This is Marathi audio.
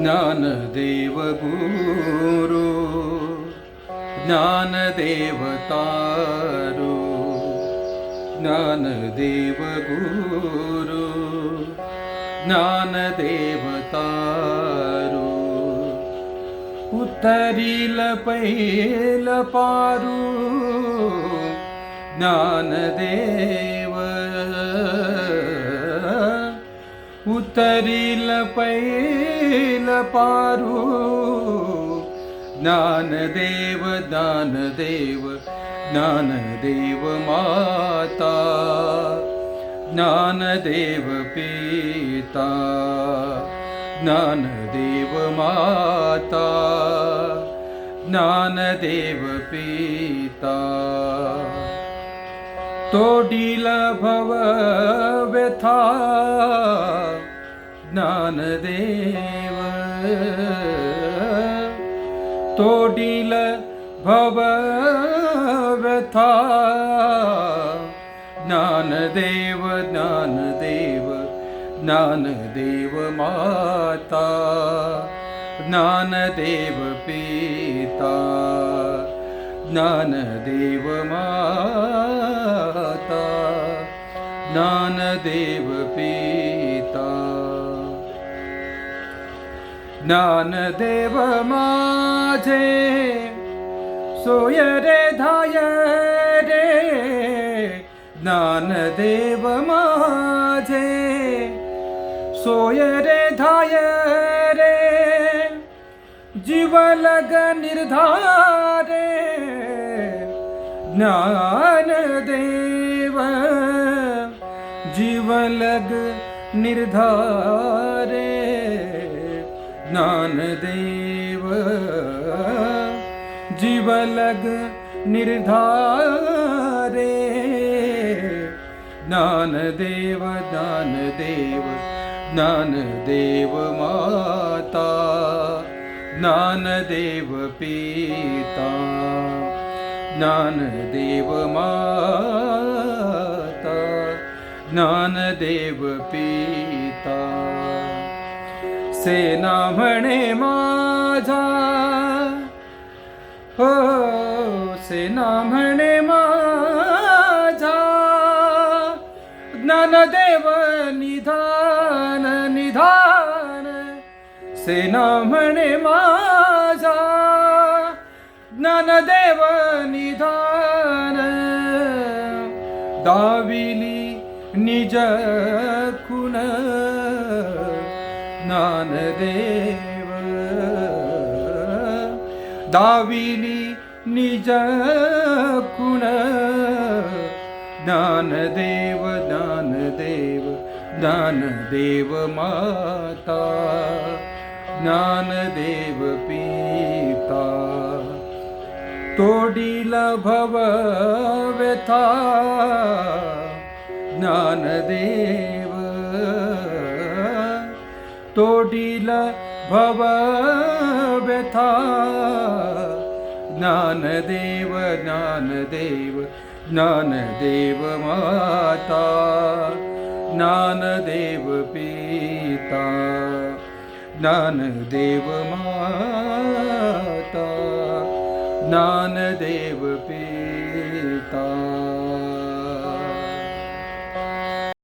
ज्ञानदेव गूरु ज्ञानदेवतारो। ज्ञानदेवगुरु। ज्ञानदेवतारो। पुरीलपैल ज्ञानदेव। उतरील पैल पारू. ज्ञानदेव ज्ञानदेव ज्ञानदेव माता. ज्ञानदेव पिता. ज्ञानदेव माता. ज्ञानदेव पिता. तोडील भव व्यथा. ज्ञानदेव। तोडील भव व्यथा ज्ञानदेव ज्ञानदेव ज्ञानदेव माता। ज्ञानदेव पिता। ज्ञानदेव माता। ज्ञानदेव पिता ज्ञानदेव माझे सोय रे धाय रे। ज्ञानदेव माझे सोय रे धाय रे। जीवलग निर्धारे ज्ञानदेव जीवलग निर्धारे। ज्ञानदेव। जीवलग निर्धारे। ज्ञानदेव ज्ञानदेव ज्ञानदेव माता। ज्ञानदेव पिता। ज्ञानदेव माता। ज्ञानदेव पिता। सेना म्हणे माझा. हो सेना म्हणे माझा. ज्ञानदेव निधान निधान. सेना म्हणे माझा. ज्ञानदेव निधान. दाविली निज कुण ज्ञानदेव दाविली निज कुण ज्ञानदेव ज्ञानदेव ज्ञानदेव माता। ज्ञानदेव पिता। तोडील भव व्यथा। ज्ञानदेव तोडील भव व्यथा। ज्ञानदेव ज्ञानदेव ज्ञानदेव माता। ज्ञानदेव पिता। ज्ञानदेव माता। ज्ञानदेव पिता।